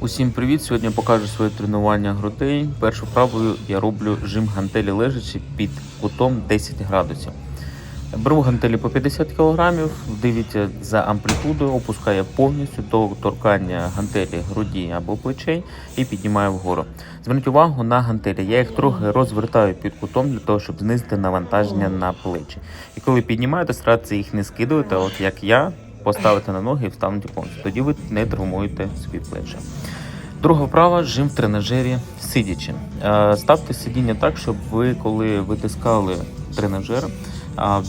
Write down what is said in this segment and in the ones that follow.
Усім привіт! Сьогодні покажу своє тренування грудей. Першу вправою я роблю жим гантелі лежачи під кутом 10 градусів. Беру гантелі по 50 кг, дивіться за амплітудою, опускаю повністю до торкання гантелі груді або плечей і піднімаю вгору. Зверніть увагу на гантелі. Я їх трохи розвертаю під кутом для того, щоб знизити навантаження на плечі. І коли піднімаєте, старайтеся їх не скидувати, от як я, поставити на ноги і вставити повністю. Тоді ви не травмуєте собі плечі. Друга вправа жим в тренажері сидячи. Е, Ставте сидіння так, щоб ви, коли витискали тренажер,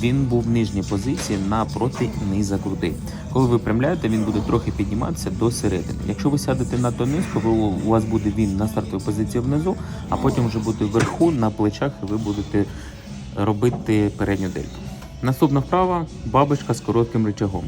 він був в нижній позиції напроти низа грудей. Коли ви прямляєте, він буде трохи підніматися до середини. Якщо ви сядете надто низько, ви, у вас буде він на стартовій позиції внизу, а потім вже буде вверху на плечах, і ви будете робити передню дельту. Наступна вправа бабочка з коротким рычагом.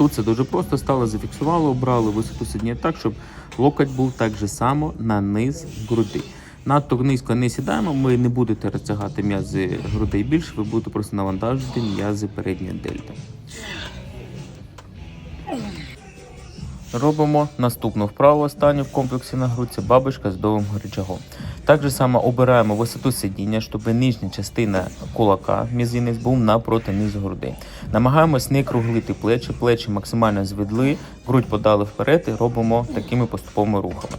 Тут це дуже просто стало, зафіксували, обрали висоту сидіння так, щоб локоть був так же само на низ груди. Надто низько не сідаємо, ми не будете розтягати м'язи грудей більше, ви будете просто навантажити м'язи передньої дельти. Робимо наступну вправу останню в комплексі на грудь, це бабочка з довгим рычагом. Так же само обираємо висоту сидіння, щоб нижня частина кулака, мізинець, був напроти низу груди. Намагаємось не круглити плечі, плечі максимально зведли, грудь подали вперед і робимо такими поступовими рухами.